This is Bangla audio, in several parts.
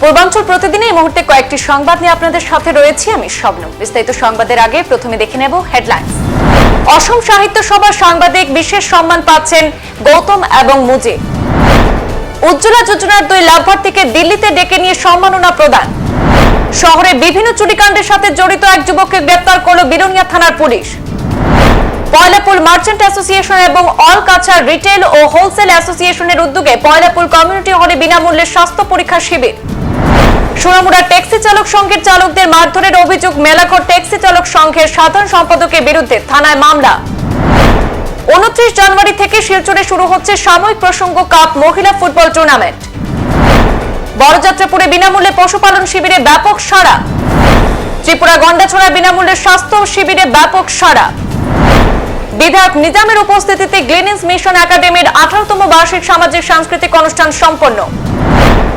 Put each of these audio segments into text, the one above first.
পূর্বাঞ্চল প্রতিদিনে এই মুহূর্তে কয়েকটি সংবাদ নিয়ে আপনাদের সাথে রয়েছি। আমি শবনম। বিস্তারিত সংবাদের আগে প্রথমে দেখে নেব হেডলাইন্স। অসম সাহিত্য সভার সাংবাদিক বিশেষ সম্মান পাচ্ছেন গৌতম এবং মুজিব উজ্জ্বলা যোজনার দুই লাভার্থীকে দিল্লিতে ডেকে নিয়ে সম্মাননা প্রদান। শহরে বিভিন্ন চুরিকাণ্ডের সাথে জড়িত এক যুবককে গ্রেপ্তার করল বিরোনিয়া থানার পুলিশ। পয়লাপুল মার্চেন্ট অ্যাসোসিয়েশন এবং অল কাছার রিটেল ও হোলসেল অ্যাসোসিয়েশনের উদ্যোগে পয়লাপুল কমিউনিটি হলে বিনামূল্যে স্বাস্থ্য পরীক্ষা শিবির। সোনামুড়া ট্যাক্সি চালক সংঘের চালকদের মারধরের অভিযোগ মেলাঘর ট্যাক্সি চালক সংঘের সাধারণ সম্পাদকের বিরুদ্ধে থানায় মামলা। উনত্রিশ জানুয়ারি থেকে শিলচরে শুরু হচ্ছে সাময়িক প্রসঙ্গ কাপ মহিলা ফুটবল টুর্নামেন্ট। বড়যাত্রাপুরে বিনামূল্যে পশুপালন শিবিরে ব্যাপক সাড়া। ত্রিপুরা গন্ডাছড়া বিনামূল্যে স্বাস্থ্য শিবিরে ব্যাপক সাড়া। বিধায়ক নিজামের উপস্থিতিতে গ্লিনিস মিশন একাডেমির আঠারোতম বার্ষিক সামাজিক সাংস্কৃতিক অনুষ্ঠান সম্পন্ন।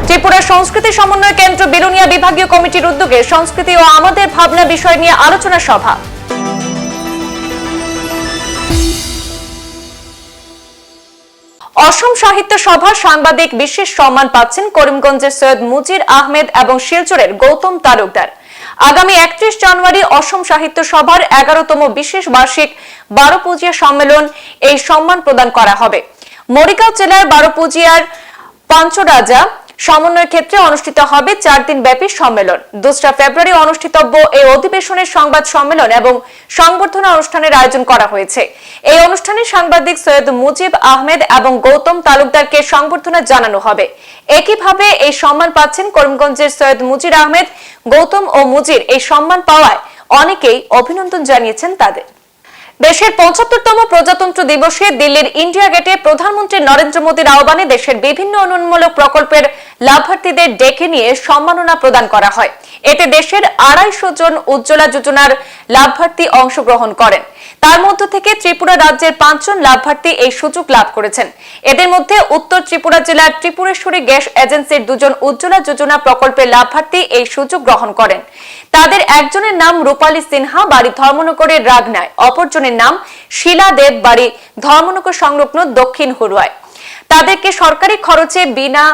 ত্রিপুরা সংস্কৃতি সমন্বয় কেন্দ্র বিলুনিয়া বিভাগীয় কমিটির উদ্যোগে সংস্কৃতি ও আমাদের ভাবনা বিষয় নিয়ে আলোচনা সভা। অসম সাহিত্য সভার সাংবাদিক বিশেষ সম্মান পাচ্ছেন করিমগঞ্জের সৈয়দ মুজির আহমেদ এবং শিলচরের গৌতম তালুকদার। আগামী একত্রিশ জানুয়ারি অসম সাহিত্য সভার এগারোতম বিশেষ বার্ষিক বারো পুজিয়া সম্মেলন এই সম্মান প্রদান করা হবে। মরিগাঁও জেলার বারো পুজিয়ার পঞ্চরাজা সমন্বয়ের ক্ষেত্রে অনুষ্ঠিত হবে চার দিন ব্যাপী সম্মেলন। দোসরা ফেব্রুয়ারি অনুষ্ঠিতব্য এই অধিবেশনের সংবাদ সম্মেলন এবং সংবর্ধনা অনুষ্ঠানের আয়োজন করা হয়েছে। এই অনুষ্ঠানে সাংবাদিক সৈয়দ মুজিব আহমেদ এবং গৌতম তালুকদারকে সংবর্ধনা জানানো হবে। একইভাবে এই সম্মান পাচ্ছেন করিমগঞ্জের সৈয়দ মুজির আহমেদ, গৌতম ও মুজির এই সম্মান পাওয়ায় অনেকেই অভিনন্দন জানিয়েছেন তাদের। দেশের পঁচাত্তরতম প্রজাতন্ত্র দিবসে দিল্লির ইন্ডিয়া গেটে প্রধানমন্ত্রী নরেন্দ্র মোদীর আহ্বানে দেশের বিভিন্ন উন্নয়নমূলক প্রকল্পের লাভার্থীদের ডেকে নিয়ে সম্মাননা প্রদান করা হয়। এতে দেশের আড়াইশো জন উজ্জ্বলা যোজনার লাভার্থী অংশগ্রহণ করেন। তার মধ্য থেকে ত্রিপুরা রাজ্যের পাঁচজন লাভার্থী এই সুযোগ লাভ করেছেন। এদের মধ্যে উত্তর ত্রিপুরা জেলার ত্রিপুরেশ্বরী গ্যাস এজেন্সির দুজন উজ্জ্বলা যোজনা প্রকল্পের লাভার্থী এই সুযোগ গ্রহণ করেন। তাদের একজনের নাম রূপালী সিনহা, বাড়ি ধর্মনগরের রাগনায়। অপরজনের নাম শিলা দেব বাড়ি ধর্মনগর সংলগ্ন দক্ষিণ হুরুয়ায়। তাদেরকে সরকারি খরচে বিনা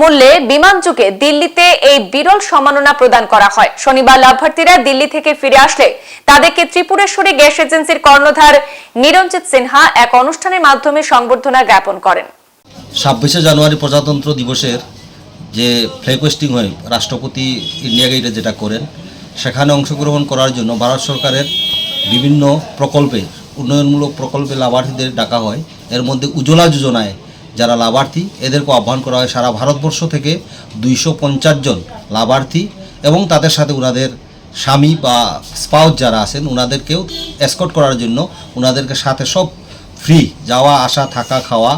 মূল্যে বিমান যুগে দিল্লিতে এই বিরল সম্মাননা প্রদান করা হয়। শনিবার লাভার্থীরা দিল্লি থেকে ফিরে আসলে তাদেরকে ত্রিপুরেশ্বরী গ্যাস এজেন্সির কর্ণধার নিরঞ্জিত সিনহা এক অনুষ্ঠানের মাধ্যমে সংবর্ধনা জ্ঞাপন করেন। ছাব্বিশে জানুয়ারি প্রজাতন্ত্র দিবসের যে ফ্ল্যাগ হোয়েস্টিং হয়, রাষ্ট্রপতি ইন্ডিয়া গেটে যেটা করেন, সেখানে অংশগ্রহণ করার জন্য ভারত সরকারের বিভিন্ন প্রকল্পে, উন্নয়নমূলক প্রকল্পে লাভার্থীদের ডাকা হয়। এর মধ্যে উজ্জ্বলা যোজনায় যারা লাভার্থী, এদেরকে আহ্বান করা হয় সারা ভারতবর্ষ থেকে দুইশো পঞ্চাশ জন লাভার্থী এবং তাদের সাথে ওনাদের স্বামী বা স্পাউস যারা আছেন ওনাদেরকেও এসকট করার জন্য ওনাদেরকে সাথে সব ফ্রি যাওয়া, আসা, থাকা, খাওয়া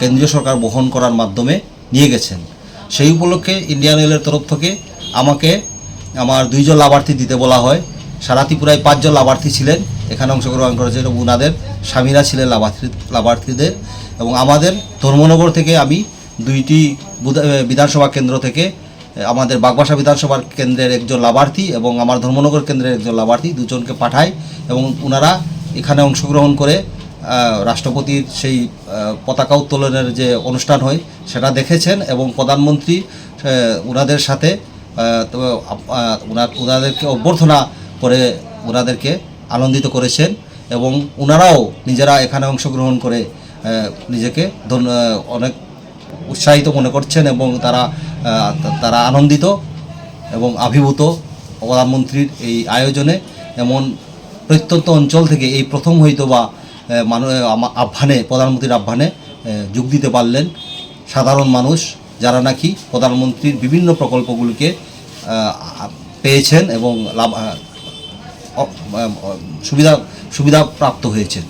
কেন্দ্রীয় সরকার বহন করার মাধ্যমে নিয়ে গেছেন। সেই উপলক্ষে ইন্ডিয়ান অয়েলের তরফ থেকে আমাকে আমার দুইজন লাভার্থী দিতে বলা হয়। সারা ত্রিপুরায় পাঁচজন লাভার্থী ছিলেন, এখানে অংশগ্রহণ করেছেন ওনাদের স্বামীরা ছিলেন লাভার্থী, লাভার্থীদের। এবং আমাদের ধর্মনগর থেকে আমি দুইটি বিধানসভা কেন্দ্র থেকে আমাদের বাগবাসা বিধানসভার কেন্দ্রের একজন লাভার্থী এবং আমার ধর্মনগর কেন্দ্রের একজন লাভার্থী দুজনকে পাঠাই এবং ওনারা এখানে অংশগ্রহণ করে রাষ্ট্রপতির সেই পতাকা উত্তোলনের যে অনুষ্ঠান হয় সেটা দেখেছেন এবং প্রধানমন্ত্রী ওনাদের সাথে ওনাদেরকে অভ্যর্থনা করে ওনাদেরকে আনন্দিত করেছেন এবং ওনারাও নিজেরা এখানে অংশগ্রহণ করে নিজেকে অনেক উৎসাহিত মনে করছেন এবং তারা তারা আনন্দিত এবং আভিভূত প্রধানমন্ত্রীর এই আয়োজনে। এমন প্রত্যন্ত অঞ্চল থেকে এই প্রথম হয়তো বা আহ, মানু আহ্বানে প্রধানমন্ত্রীর আহ্বানে যোগ দিতে পারলেন সাধারণ মানুষ যারা নাকি প্রধানমন্ত্রীর বিভিন্ন প্রকল্পগুলিকে পেয়েছেন এবং লাভ সুবিধা সুবিধা প্রাপ্ত হয়েছেন।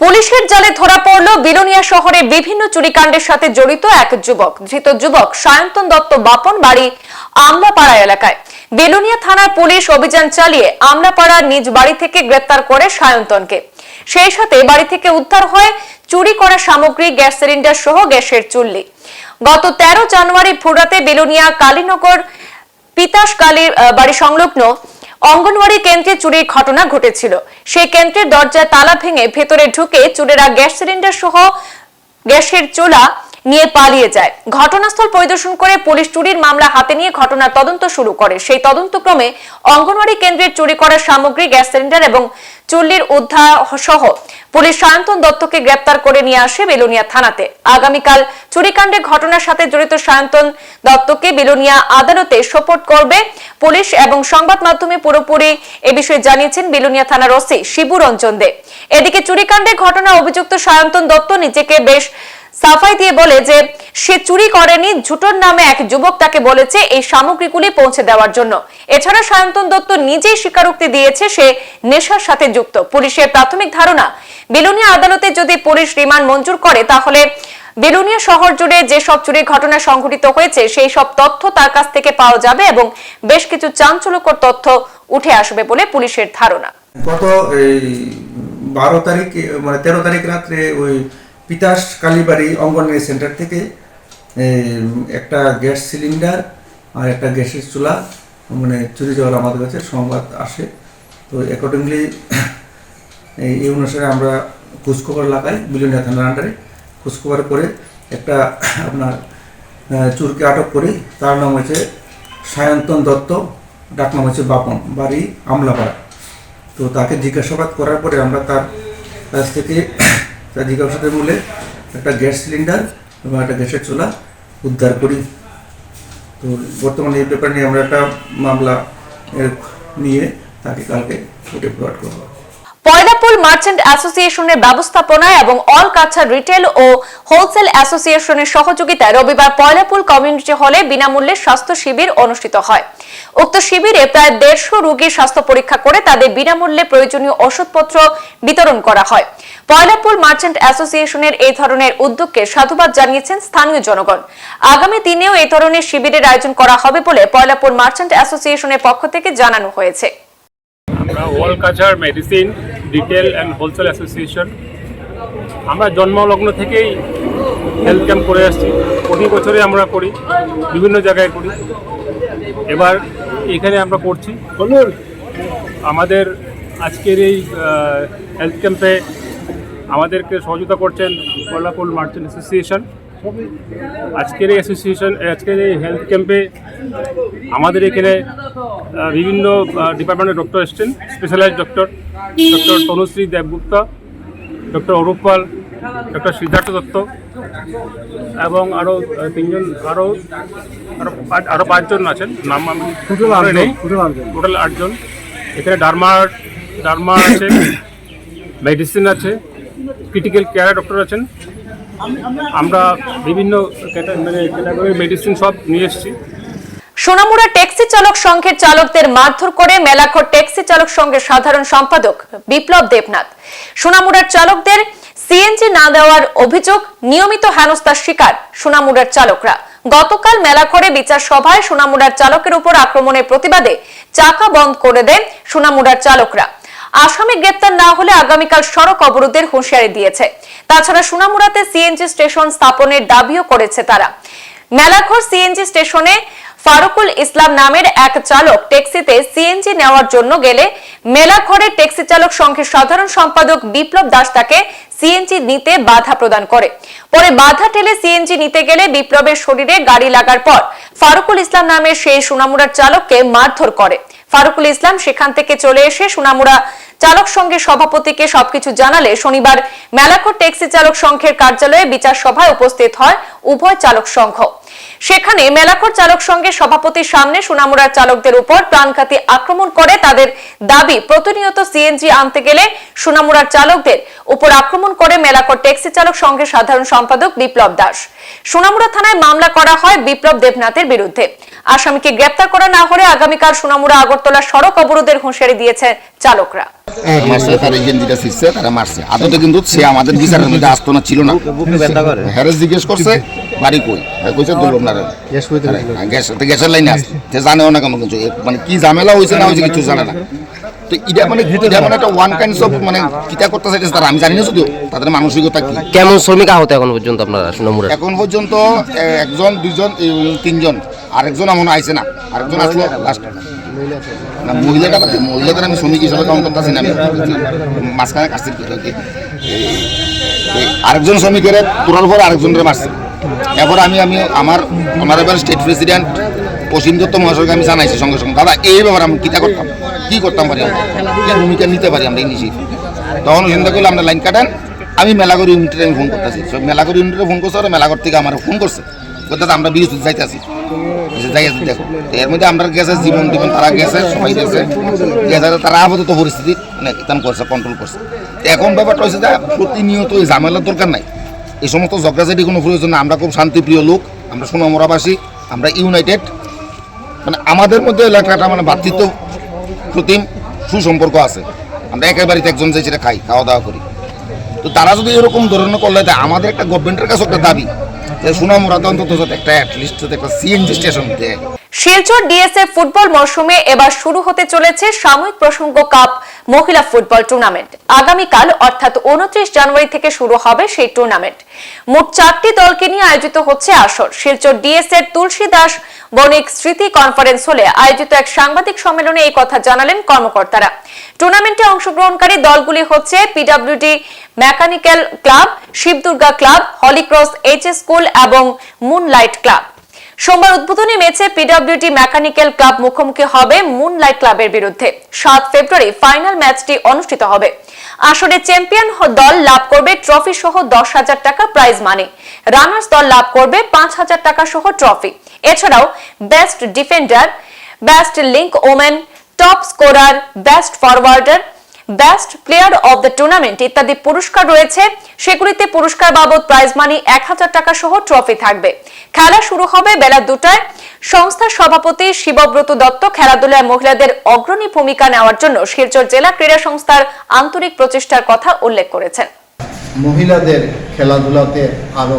পুলিশের জালে ধরা পড়ল বিলোনিয়া শহরে বিভিন্ন চুরিকাণ্ডের সাথে জড়িত এক যুবক। ধৃত যুবক সায়ন্তন দত্ত বাপন বাড়ি আমলাপাড়া এলাকায়। বেলুনিয়া থানার পুলিশ অভিযান চালিয়ে আমলাপাড়া নিজ বাড়ি থেকে গ্রেপ্তার করে সায়ন্তনকে। সেই সাথে বাড়ি থেকে উদ্ধার হয় চুরি করা সামগ্রী, গ্যাস সিলিন্ডার সহ গ্যাসের চুল্লি। গত তেরো জানুয়ারি ভোররাতে বেলুনিয়া কালীনগর পিতাস কালীর বাড়ি সংলগ্ন অঙ্গনওয়াড়ি কেন্দ্রে চুরির ঘটনা ঘটেছিল। সেই কেন্দ্রের দরজায় তালা ভেঙে ভেতরে ঢুকে চুরেরা গ্যাস সিলিন্ডার সহ গ্যাসের চুলা নিয়ে পালিয়ে যায়। ঘটনাস্থল পরিদর্শন করে পুলিশ চুরির মামলা হাতে নিয়ে ঘটনার তদন্ত শুরু করে। সেই তদন্তক্রমে অঙ্গনওয়াড়ি কেন্দ্রের চুরি করা সামগ্রী, গ্যাস সিলিন্ডার এবং চুল্লির উদ্ধার সহ পুলিশ সায়ন্তন দত্তকে গ্রেপ্তার করে নিয়ে আসে বেলুনিয়া থানাতে। আগামীকাল চুরিকাণ্ডের ঘটনার সাথে জড়িত সায়ন্তন দত্তকে বেলুনিয়া আদালতে সোপর্ট করবে পুলিশ এবং সংবাদ মাধ্যমে পুরোপুরি এ বিষয়ে জানিয়েছেন বেলুনিয়া থানার ওসি শিবু রঞ্জন দে। এদিকে চুরিকাণ্ডের ঘটনা অভিযুক্ত সায়ন্তন দত্ত নিজেকে বেশ সাফাই দিয়ে বলে যে, সে চুরি করেনি, ঝুটোর নামে এক যুবক তাকে বলেছে এই সামগ্রীগুলি পৌঁছে দেওয়ার জন্য। এছাড়া সায়ন্তন দত্ত নিজেই স্বীকারোক্তি দিয়েছে সে নেশার সাথে যুক্ত। পুলিশের প্রাথমিক ধারণা, বেলুনিয়া আদালতে যদি পুলিশ রিমান্ড মঞ্জুর করে, তাহলে বেলুনিয়া শহর জুড়ে যেসব চুরির ঘটনা সংঘটিত হয়েছে, সেই সব তথ্য তার কাছ থেকে পাওয়া যাবে এবং বেশ কিছু চাঞ্চল্যকর তথ্য উঠে আসবে বলে পুলিশের ধারণা। গত এই বারো তারিখ মানে তেরো তারিখ রাত্রে ওই পিতাস কালীবাড়ি অঙ্গনওয়াড়ি সেন্টার থেকে একটা গ্যাস সিলিন্ডার আর একটা গ্যাসের চুলা মানে চুরি যাওয়ার আমাদের কাছে সংবাদ আসে। তো অ্যাকর্ডিংলি এই অনুসারে আমরা খোঁজখবর লাগাই বিলিয়নিয়া থানার আন্ডারে খোঁজখবর করে একটা আপনার চোরকে আটক করি, তার নাম হচ্ছে সায়ন্তন দত্ত, ডাক নাম হচ্ছে বাপন, বাড়ি আমলাপাড়া। তো তাকে জিজ্ঞাসাবাদ করার পরে আমরা তার কাছ থেকে তার জিজ্ঞাসাতে মূলে একটা গ্যাস সিলিন্ডার এবং একটা গ্যাসের চোলা উদ্ধার করি। তো বর্তমানে এই ব্যাপার নিয়ে আমরা একটা মামলা নিয়ে তাকে কালকে কোর্টে প্রোভাইড করব। পয়লাপুল মার্চেন্ট অ্যাসোসিয়েশনের ব্যবস্থাপনায় এবং অল কাছা রিটেল ও হোলসেল অ্যাসোসিয়েশনের সহযোগিতায় রবিবার পয়লাপুল কমিউনিটি হলে বিনামূল্যে স্বাস্থ্য শিবির অনুষ্ঠিত হয়। উক্ত শিবিরে প্রায় দেড়শো রোগীর স্বাস্থ্য পরীক্ষা করে তাদের বিনামূল্যে প্রয়োজনীয় ওষুধপত্র বিতরণ করা হয়। পয়লাপুল মার্চেন্ট অ্যাসোসিয়েশনের এই ধরনের উদ্যোগকে সাধুবাদ জানিয়েছেন স্থানীয় জনগণ। আগামী দিনেও এই ধরনের শিবিরের আয়োজন করা হবে বলে পয়লাপুর মার্চেন্ট অ্যাসোসিয়েশনের পক্ষ থেকে জানানো হয়েছে। আমরা world culture medicine retail and wholesale association আমরা জন্মলগ্ন থেকেই হেলথ ক্যাম্প করে আসছি। প্রতি বছরে আমরা করি বিভিন্ন জায়গায় করি। এবার এখানে আমরা করছি। আমাদের আজকের এই হেলথ ক্যাম্পে আমাদেরকে সহযোগিতা করছেন কল্লাপুর মার্চেন্ট অ্যাসোসিয়েশন আজকের এই অ্যাসোসিয়েশন আজকের এই হেলথ ক্যাম্পে আমাদের এখানে বিভিন্ন ডিপার্টমেন্টের ডক্টর এসছেন। Specialised doctor doctor Tanushree Debgupta doctor Arup Pal doctor Siddhartha Dutta এবং আরও তিনজন আরও আরও পাঁচ- আরও পাঁচজন আছেন। নাম আমি নেই। টোটাল আটজন। এখানে ডার্মা ডার্মা আছে মেডিসিন আছে ক্রিটিক্যাল কেয়ার ডক্টর আছেন। আমরা বিভিন্ন ক্যাটা- মানে মেডিসিন সব নিয়ে এসেছি। সোনামুড়া ট্যাক্সি চালক সংঘের চালকদের মারধর করে মেলাখর ট্যাক্সি চালক সংঘের সাধারণ সম্পাদক বিপ্লব দেবনাথ। সোনামুড়ার চালকদের সিএনজি না দেওয়ার অভিযোগ নিয়মিত হেনস্থার শিকার সোনামুড়ার চালকরা। গতকাল মেলাখড়ে বিচার সভায় সোনামুড়ার চালকের উপর আক্রমণের প্রতিবাদে চাকা বন্ধ করে দেন সোনামুড়ার চালকরা। আসামি গ্রেপ্তার না হলে আগামীকাল সড়ক অবরোধের হুঁশিয়ারি দিয়েছে। তাছাড়া সোনামুড়াতে সিএনজি স্টেশন স্থাপনের দাবিও করেছে তারা। মেলাঘর সিএনজি স্টেশনে ফারুকুল ইসলাম নামের এক চালক ট্যাক্সিতে সিএনজি নেওয়ার জন্য গেলে মেলাঘরের ট্যাক্সি চালক সংঘের সাধারণ সম্পাদক বিপ্লব দাস তাকে সিএনজি নিতে বাধা প্রদান করে। পরে বাধা ঠেলে সিএনজি নিতে গেলে বিপ্লবের শরীরে গাড়ি লাগার পর ফারুকুল ইসলাম নামের সেই সোনামুড়ার চালককে মারধর করে। ফারুকুল ইসলাম সেখান থেকে চলে এসে সোনামুড়া চালক সংঘের সভাপতিকে সবকিছু জানালে শনিবার মেলাখোর ট্যাক্সি চালক সংঘের কার্যালয়ে বিচার সভায় উপস্থিত হয় উভয় চালক সংঘ। সেখানে মেলাখোর চালক সংঘের সভাপতির সামনে সোনামুড়ার চালকদের উপর প্রাণঘাতী আক্রমণ করে তাদের দাবি, প্রতিনিয়ত সিএনজি আনতে গেলে সোনামুড়ার চালকদের উপর আক্রমণ করে মেলাখোর ট্যাক্সি চালক সংঘের সাধারণ সম্পাদক বিপ্লব দাস। সোনামুড়া থানায় মামলা করা হয় বিপ্লব দেবনাথের বিরুদ্ধে। আসামিকে গ্রেপ্তার করা না হলে আগামীকাল সোনামুড়া আগরতলা সড়ক অবরোধের হুঁশিয়ারি দিয়েছে চালকরা। মারছে তার এজেন্ট যেটা ফিরছে তারা মারছে। আদতে কিন্তু সে আমাদের বিচারের মধ্যে আসতো না। ছিল না হ্যারেস জিজ্ঞেস করছে বাড়ি কই? কইছে দুর্লভ না গ্যাস গ্যাসের লাইনে আসছে সে জানেও না কিছু। মানে কি ঝামেলা হয়েছে না হয়েছে কিছু জানে না। তো এটা মানে এটা মানে একটা ওয়ান কাইন্ড অফ মানে কিতা করতে চাইছে তারা। আমি জানি না যদিও তাদের মানসিকতা কি। কেমন শ্রমিক আহত এখন পর্যন্ত আপনারা এখন পর্যন্ত একজন দুইজন তিনজন। আরেকজন এমন আইছে না আরেকজন আসলো লাস্ট না মহিলাটা মহিলাদের আমি শ্রমিক হিসাবে কাউন্ট করতেছি না আমি মাঝখানে কাছে আরেকজন শ্রমিকের তোলার পর আরেকজনের মারছে। এরপর আমি আমি আমার honourable state president Asim Dutta মহাশয়কে আমি জানাইছি সঙ্গে সঙ্গে দাদা এই ব্যাপারে আমি কীটা করতাম? কী করতাম পারি আমরা? কী ভূমিকা নিতে পারি আমরা ইংলিশে তখন চিন্তা করলে আমরা লাইন কাটেন আমি মেলাগর ইউনিটে আমি ফোন করতেছি। সব মেলাগর ইউনিটে ফোন করছে আর মেলাগর থেকে আমার ফোন করছে। বলতে আমরা বিরতি যাইতেছি। যাই আছে দেখো। এর মধ্যে আমরা গেছে, জীবন জীবন তারা গেছে, সবাই গেছে। গেছে তারা আপাতত পরিস্থিতি মানে ইতান করছে কন্ট্রোল করছে। এখন ব্যাপারটা হচ্ছে যে, প্রতিনিয়ত এই ঝামেলার দরকার নাই। এই সমস্ত ঝগড়াঝাটি কোনো প্রয়োজন না আমরা খুব শান্তিপ্রিয় লোক, আমরা সোনামরাবাসী আমরা ইউনাইটেড। মানে আমাদের মধ্যে এলাকাটা মানে ভাতৃত্ব প্রতিম সুসম্পর্ক আছে। আমরা একের বাড়িতে একজন যাই, সেটা খাই, খাওয়া দাওয়া করি। তো তারা যদি এরকম ধরনের করলে আমাদের একটা গভর্নমেন্টের কাছে একটা দাবি। শিলচর ডিএসএফ ফুটবল মরশুমে এবার শুরু হতে চলেছে সাময়িক প্রসঙ্গ কাপ। মহিলা ফুটবল টুর্নামেন্ট। আগামীকাল, অর্থাৎ উনত্রিশ জানুয়ারি থেকে শুরু হবে সেই টুর্নামেন্ট। মোট চারটি দলকে নিয়ে আয়োজিত হচ্ছে আসর। শিলচর ডিএসএর তুলসী দাস বণিক স্মৃতি কনফারেন্স হলে আয়োজিত এক সাংবাদিক সম্মেলনে এই কথা জানালেন কর্মকর্তারা। টুর্নামেন্টে অংশগ্রহণকারী দলগুলি হচ্ছে PWD mechanical club, Shibdurga club, Holy Cross H school এবং মুনলাইট ক্লাব। সোমবার উদ্বোধনী ম্যাচে পিডব্লিউডি মেকানিক্যাল ক্লাব মুখোমুখি হবে মুনলাইট ক্লাবের বিরুদ্ধে। সাত ফেব্রুয়ারি ফাইনাল ম্যাচটি অনুষ্ঠিত হবে। আসলে চ্যাম্পিয়ন দল লাভ করবে ট্রফি সহ দশ হাজার টাকা প্রাইজ মানি। রানার্স দল লাভ করবে পাঁচ হাজার টাকা সহ ট্রফি। এছাড়াও best defender, best link women, top scorer, best forwarder best player of the tournament ইত্যাদি পুরস্কার রয়েছে। সেগুলিতে পুরস্কার বাবদ প্রাইজ মানি এক হাজার টাকা সহ ট্রফি থাকবে। খেলা শুরু হবে বেলা দুটায়। সংস্থার সভাপতি শিবব্রত দত্ত খেলাধুলায় মহিলাদের অগ্রণী ভূমিকা নেওয়ার জন্য শিলচর জেলা ক্রীড়া সংস্থার আন্তরিক প্রচেষ্টার কথা উল্লেখ করেছেন। মহিলাদের খেলাধুলাতে আরও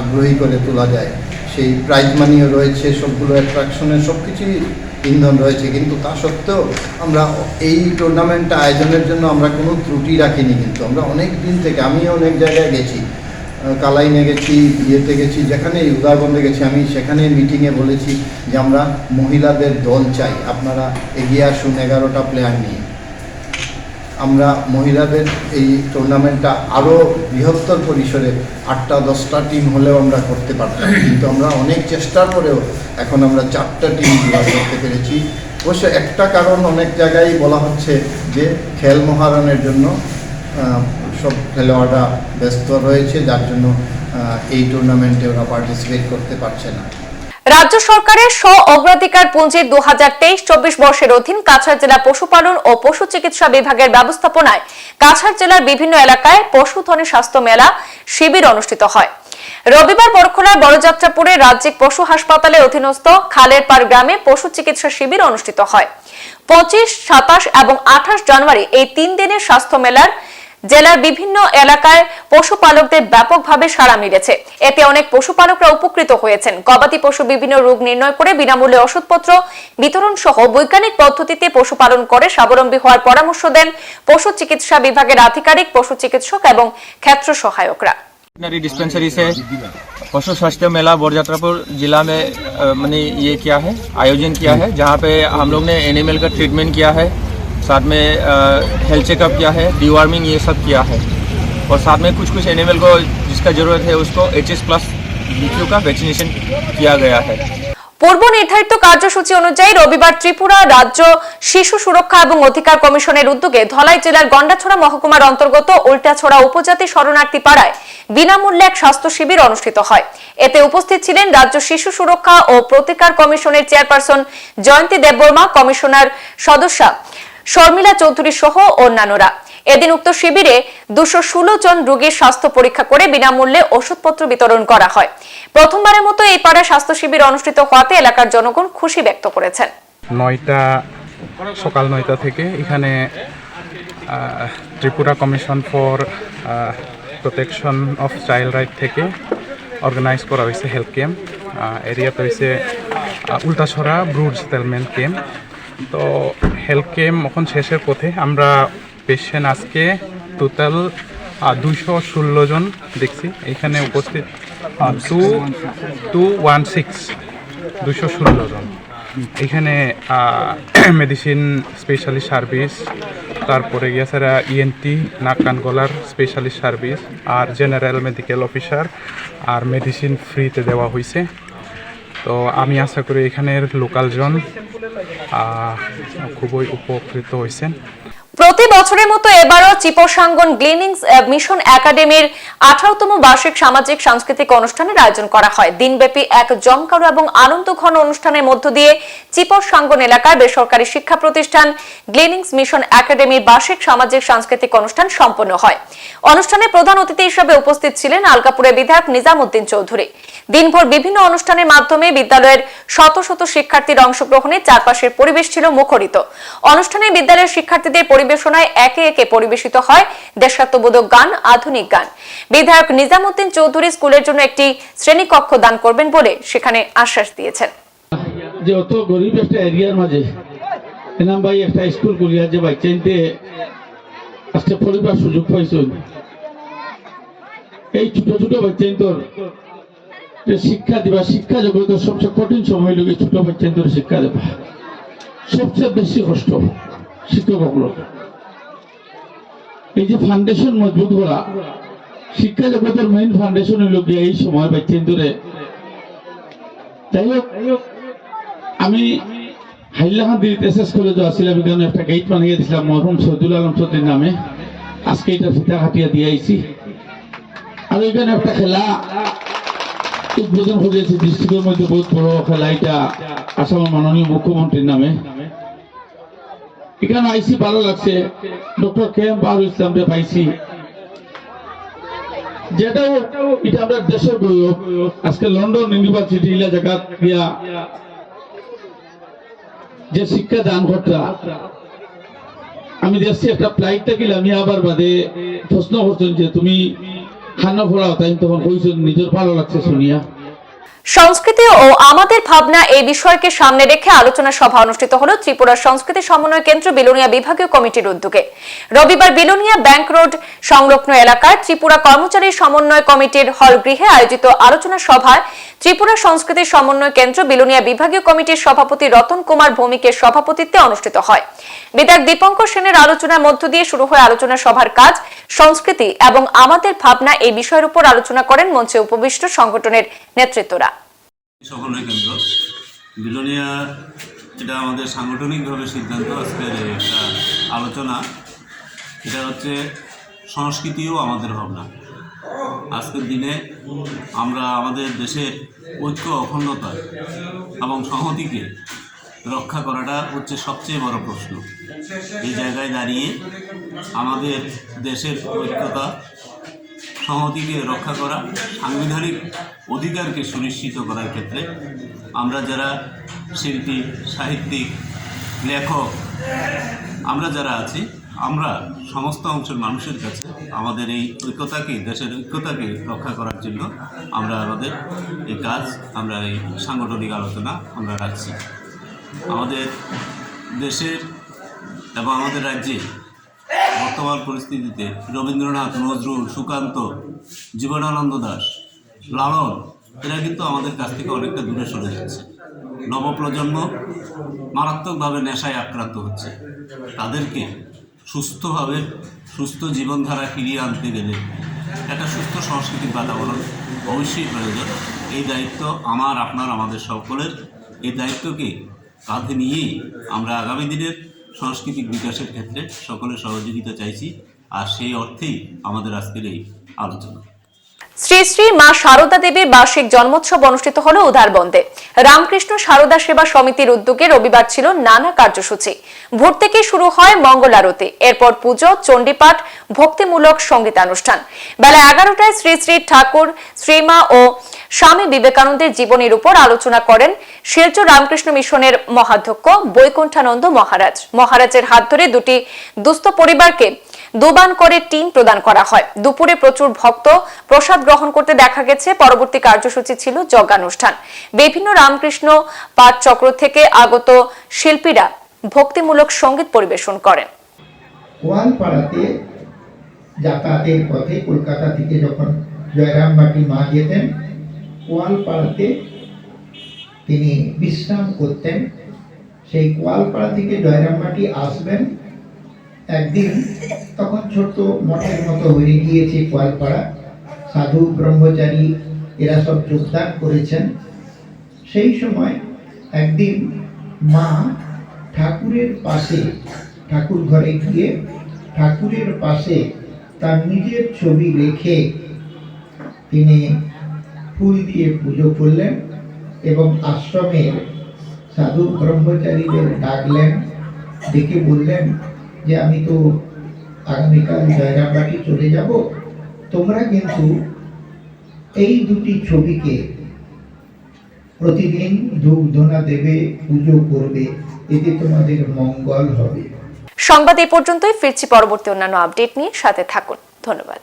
আগ্রহী করে তোলা যায়। সেই প্রাইজ মানিও রয়েছে, সবগুলো অ্যাট্রাকশনের সব কিছুই ইন্ধন রয়েছে। কিন্তু তা সত্ত্বেও আমরা এই টুর্নামেন্টটা আয়োজনের জন্য আমরা কোনো ত্রুটি রাখিনি কিন্তু। আমরা অনেক দিন থেকে, আমিও অনেক জায়গায় গেছি। কালাইনে গেছি, ইয়েতে গেছি যেখানে উদারবন্দে গেছি, আমি সেখানে মিটিংয়ে বলেছি যে আমরা মহিলাদের দল চাই। আপনারা এগিয়ে আসুন, এগারোটা প্লেয়ার নিয়ে। আমরা মহিলাদের এই টুর্নামেন্টটা আরও বৃহত্তর পরিসরে আটটা, দশটা টিম হলেও আমরা করতে পারতাম। কিন্তু আমরা অনেক চেষ্টার পরেও এখন আমরা চারটা টিম জোগাড় করতে পেরেছি। অবশ্য একটা কারণ অনেক জায়গায় বলা হচ্ছে যে খেল মহারণের জন্য সব খেলোয়াড়রা ব্যস্ত রয়েছে, যার জন্য এই টুর্নামেন্টে ওরা পার্টিসিপেট করতে পারছে না। রাজ্য সরকারের স্ব অগ্রাধিকার পুঁজির দু হাজার তেইশ চব্বিশ বর্ষের অধীন কাছাড় জেলা পশুপালন ও পশু চিকিৎসা বিভাগের ব্যবস্থাপনায় কাছাড় জেলার বিভিন্ন এলাকায় পশুধনের স্বাস্থ্য মেলা শিবির অনুষ্ঠিত হয়। রবিবার বরখোলার বড়যাত্রাপুরে রাজ্যিক পশু হাসপাতালে অধীনস্থ খালেরপাড় গ্রামে পশু চিকিৎসা শিবির অনুষ্ঠিত হয়। পঁচিশ, সাতাশ এবং আঠাশ জানুয়ারি এই তিন দিনের স্বাস্থ্য মেলার জেলার বিভিন্ন এলাকায় পশুপালকদের ব্যাপকভাবে সাড়া মিলেছে এতে অনেক পশুপালকরা উপকৃত হয়েছেন গবাদি পশু বিভিন্ন রোগ নির্ণয় করে বিনামূল্যে ওষুধপত্র বিতরণ সহ বৈজ্ঞানিক পদ্ধতিতে পশুপালন করে স্বাবলম্বী হওয়ার পরামর্শ দেন পশু চিকিৎসা বিভাগের আধিকারিক পশু চিকিৎসক এবং ক্ষেত্র সহায়করা वेटनरी डिस्पेंसरी से पशु स्वास्थ्य मेला बोरजात्रापुर जिला में अ, मैंने ये किया है आयोजन किया है जहाँ पे हम लोग ने एनिमल का ट्रीटमेंट किया है साथ में हेल्थ चेकअप किया है डिवार्मिंग ये सब किया है और साथ में कुछ कुछ एनिमल को जिसका ज़रूरत है उसको एच एस प्लस का वैक्सीनेशन किया गया है পূর্ব নির্ধারিত কার্যসূচি অনুযায়ী রবিবার ত্রিপুরা রাজ্য শিশু সুরক্ষা এবং অধিকার কমিশনের উদ্যোগে ধলাই জেলার গন্ডাছড়া মহকুমার অন্তর্গত উল্টাছড়া উপজাতি শরণার্থী পাড়ায় বিনামূল্যে এক স্বাস্থ্য শিবির অনুষ্ঠিত হয় এতে উপস্থিত ছিলেন রাজ্য শিশু সুরক্ষা ও প্রতিকার কমিশনের চেয়ারপারসন জয়ন্তী দেববর্মা কমিশনার সদস্যা শর্মিলা চৌধুরী সহ অন্যান্যরা। এদিন উক্ত শিবিরে দুশো ষোলো জন রোগীর স্বাস্থ্য পরীক্ষা করে বিনামূল্যে ওষুধপত্র বিতরণ করা হয়। প্রথমবারের মতো এই পাড়ায় স্বাস্থ্য শিবির অনুষ্ঠিত হওয়াতে এলাকার জনগণ খুশি ব্যক্ত করেছেন। নয়টা, সকাল নয়টা থেকে এখানে Tripura commission for protection of child right থেকে অর্গানাইজ করা হয়েছে হেলথ ক্যাম্প। এরিয়াতে হয়েছে উল্টাছড়া ব্রুড সেটেলমেন্ট ক্যাম্প। তো হেলথ ক্যাম্প এখন শেষের পথে। আমরা পেশেন্ট আজকে টোটাল দুইশো ষোলো জন দেখছি। এখানে উপস্থিত টু টু ওয়ান সিক্স দুশো ষোলো জন। এখানে মেডিসিন স্পেশালিস্ট সার্ভিস তারপরে গিয়েছে ইএনটি নাক কান গলার স্পেশালিস্ট সার্ভিস আর জেনারেল মেডিকেল অফিসার আর মেডিসিন ফ্রিতে দেওয়া হয়েছে তো আমি আশা করি এখানের লোকালজন খুবই উপকৃত হয়েছেন। প্রতি বছরের মতো এবারও চিপসাঙ্গন গ্লিনিংস মিশন একাডেমির আঠারোতম বার্ষিক সামাজিক সাংস্কৃতিক অনুষ্ঠানের আয়োজন করা হয়। দিনব্যাপী এক জমকালো এবং আনন্দঘন অনুষ্ঠানের মধ্য দিয়ে চিপসাঙ্গন এলাকার বেসরকারি শিক্ষা প্রতিষ্ঠান গ্লিনিংস মিশন একাডেমির বার্ষিক সামাজিক সাংস্কৃতিক অনুষ্ঠান সম্পন্ন হয়। অনুষ্ঠানে প্রধান অতিথি হিসেবে উপস্থিত ছিলেন আলকাপুরের বিধায়ক নিজামুদ্দিন চৌধুরী। দিনভর বিভিন্ন অনুষ্ঠানের মাধ্যমে বিদ্যালয়ের শত শত শিক্ষার্থীর অংশগ্রহণে চারপাশের পরিবেশ ছিল মুখরিত। অনুষ্ঠানে বিদ্যালয়ের শিক্ষার্থীদের পরিবেশনায় একে একে পরিবেশিত হয় দেশাত্মবোধক গান, আধুনিক গান। বিধায়ক নিজামুদ্দিন চৌধুরী স্কুলের জন্য একটি শ্রেণীকক্ষ দান করবেন বলে সেখানে আশ্বাস দিয়েছেন। যে অত গরিব একটা এরিয়ার মাঝে, এনাম ভাই একটা স্কুল করিয়া যে আজকে পরিবার সুযোগ পাইছেন। এই ছোট ছোট শিক্ষা দিবা, শিক্ষা জগতের সবচেয়ে কঠিন সময় লোক ছোট বাচ্চাইন্তর শিক্ষা দেবা। সবচেয়ে বেশি কষ্ট শিক্ষক এই যে ফাউন্ডেশন মজবুত করা, শিক্ষা জগতের মেইন ফাউন্ডেশন হইল গিয়ে এই সময় বাচ্চাইন্তরে যাই হোক আমি হাইলাহান্দির এস এস কলেজে আসছিলাম এখানে একটা গেট বানিয়ে দিয়েছিলাম মরহুম সৈদুল আলম চৌধুরীর নামে। আজকে এটা ফিতা কাটিয়া দিয়ে আইছি। আর এখানে একটা খেলা, উদ্বোধন করেছে ডিস্ট্রিক্টের মধ্যে বহুত বড় খেলা এটা, আসামের মাননীয় মুখ্যমন্ত্রীর নামে। এখানে আইসি, ভালো লাগছে। ডক্টর কে এম বাহারুল ইসলামকে পাইছি। যেটাও এটা আমরা দেশের গৌরব। আজকে লন্ডন ইউনিভার্সিটি জায়গা দিয়া যে শিক্ষা দান করতা। আমি দেখছি একটা ফ্লাইট থাকিলে আমি আবার বাদে প্রশ্ন করছেন যে, তুমি খানা ফোড়াও তাই তখন কইছেন, নিজের ভালো লাগছে শুনিয়া। সংস্কৃতি ও আমাদের ভাবনা এই বিষয়কে সামনে রেখে আলোচনা সভা অনুষ্ঠিত হল ত্রিপুরা সংস্কৃতি সমন্বয় কেন্দ্র বিলোনিয়া বিভাগীয় কমিটির উদ্যোগে। রবিবার বিলোনিয়া ব্যাংক রোড সংলগ্ন এলাকার ত্রিপুরা কর্মচারী সমন্বয় কমিটির হল গৃহে আয়োজিত আলোচনা সভায় ত্রিপুরা সংস্কৃতি সমন্বয় কেন্দ্র বিলোনিয়া বিভাগীয় কমিটির সভাপতি রতন কুমার ভৌমিকের সভাপতিত্বে অনুষ্ঠিত হয়। বিধায়ক দীপঙ্কর সেনের আলোচনার মধ্য দিয়ে শুরু হয় আলোচনা সভার কাজ। সংস্কৃতি এবং আমাদের ভাবনা এই বিষয়ের উপর আলোচনা করেন মঞ্চে উপবিষ্ট সংগঠনের নেতৃত্বরা। সমন্বয় কেন্দ্র। এটা আমাদের সাংগঠনিকভাবে সিদ্ধান্ত আলোচনা, এটা হচ্ছে সংস্কৃতিও আমাদের ভাবনা। আজকের দিনে আমরা আমাদের দেশের ঐক্য, অখণ্ডতা এবং সংহতিকে রক্ষা করাটা হচ্ছে সবচেয়ে বড় প্রশ্ন। এই জায়গায় দাঁড়িয়ে আমাদের দেশের ঐক্যতা, সংহতিকে রক্ষা করা, সাংবিধানিক অধিকারকে সুনিশ্চিত করার ক্ষেত্রে আমরা যারা শিল্পী, সাহিত্যিক, লেখক, আমরা যারা আছি আমরা সমস্ত অংশের মানুষের কাছে আমাদের এই ঐক্যতাকে, দেশের ঐক্যতাকে রক্ষা করার জন্য আমরা আমাদের এই কাজ, আমরা এই সাংগঠনিক আলোচনা আমরা রাখছি। আমাদের দেশের এবং আমাদের রাজ্যে বর্তমান পরিস্থিতিতে রবীন্দ্রনাথ, নজরুল, সুকান্ত, জীবনানন্দ দাস, লালন, এরা কিন্তু আমাদের কাছ থেকে অনেকটা দূরে সরে যাচ্ছে। নবপ্রজন্ম মারাত্মকভাবে নেশায় আক্রান্ত হচ্ছে। তাদেরকে সুস্থভাবে সুস্থ জীবনধারা ফিরিয়ে আনতে গেলে একটা সুস্থ সাংস্কৃতিক বাতাবরণ অবশ্যই প্রয়োজন। এই দায়িত্ব আমার, আপনার, আমাদের সকলের। এই দায়িত্বকে কাঁধে নিয়েই আমরা আগামী দিনের সাংস্কৃতিক বিকাশের ক্ষেত্রে সকলের সহযোগিতা চাইছি। আর সেই অর্থেই আমাদের আজকের এই আলোচনা। শ্রী শ্রী মা সারদা দেবীর বার্ষিক জন্মোৎসব অনুষ্ঠিত হল উদারবন্দে। রামকৃষ্ণ সারদা সেবা সমিতির উদ্যোগে রবিবার ছিল নানা কার্যসূচি। ভোর থেকে শুরু হয় মঙ্গল আরতি। এরপর পুজো, চণ্ডীপাঠ, ভক্তিমূলক সঙ্গীতানুষ্ঠান। বেলা এগারোটায় শ্রী শ্রী ঠাকুর, শ্রীমা ও স্বামী বিবেকানন্দের জীবনীর উপর আলোচনা করেন শিলচর রামকৃষ্ণ মিশনের মহাধ্যক্ষ বৈকুণ্ঠানন্দ মহারাজ। মহারাজের হাত ধরে দুটি দুস্থ পরিবারকে দুবান করে টিন প্রদান করা হয়। দুপুরে প্রচুর ভক্ত প্রসাদ গ্রহণ করতে দেখা গেছে। পরবর্তী কার্যসূচি ছিল যজ্ঞানুষ্ঠান। বিভিন্ন রামকৃষ্ণ পাঠ চক্র থেকে আগত শিল্পীরা ভক্তিমূলক সংগীত পরিবেশন করেন। কোয়ালপাড়াতে যাতায়াতের পথে কলকাতা থেকে যখন জয়রামবাটি মা যেতেন কোয়ালপাড়াতে তিনি বিশ্রাম করতেন। সেই কোয়ালপাড়া থেকে জয়রামবাটি আসবেন একদিন তখন ছোট্ট মঠের মতো হয়ে গিয়েছে কোয়ালপাড়া সাধু, ব্রহ্মচারী, এরা সব যোগদান করেছেন। সেই সময় একদিন মা ঠাকুরের পাশে, ঠাকুর ঘরে গিয়ে ঠাকুরের পাশে তার নিজের ছবি রেখে তিনি ফুল দিয়ে পুজো করলেন এবং আশ্রমের সাধু, ব্রহ্মচারীদের ডাকলেন, ডেকে বললেন যে আমি তো আগামীকাল জয়রামবাটি চলে যাব। তোমরা কিন্তু এই দুটি ছবিকে প্রতিদিন ধূপ ধনা দেবে, পুজো করবে, এতে তোমাদের মঙ্গল হবে। সংবাদ এই পর্যন্তই, ফিরছি পরবর্তী অন্যান্য আপডেট নিয়ে, সাথে থাকুন। ধন্যবাদ।